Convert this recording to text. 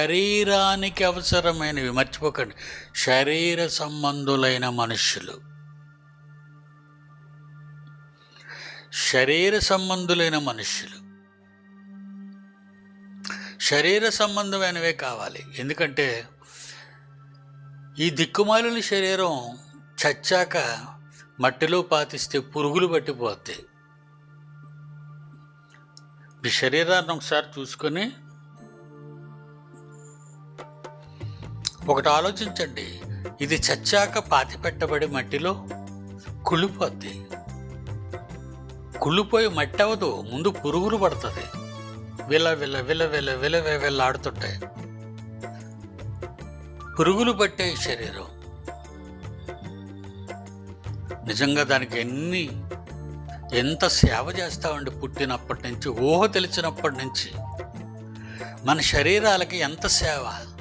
శరీరానికి అవసరమైనవి. మర్చిపోకండి. శరీర సంబంధులైన మనుష్యులు శరీర సంబంధులైన మనుష్యులు శరీర సంబంధమైనవే కావాలి. ఎందుకంటే ఈ దిక్కుమాలిన శరీరం చచ్చాక మట్టిలో పాతిస్తే పురుగులు పట్టిపోతాయి. మీ శరీరాన్ని ఒకసారి చూసుకొని ఒకటి ఆలోచించండి. ఇది చచ్చాక పాతి పెట్టబడి మట్టిలో కుళ్ళిపోద్ది. కుళ్ళిపోయి మట్టి అవ్వదు ముందు పురుగులు పడుతుంది. విల విల విల విల విల విల ఆడుతుంటాయి. పురుగులు పట్టే శరీరం. నిజంగా దానికి ఎన్ని ఎంత సేవ చేస్తామండి పుట్టినప్పటి నుంచి ఊహ తెలిసినప్పటి నుంచి. మన శరీరాలకి ఎంత సేవ?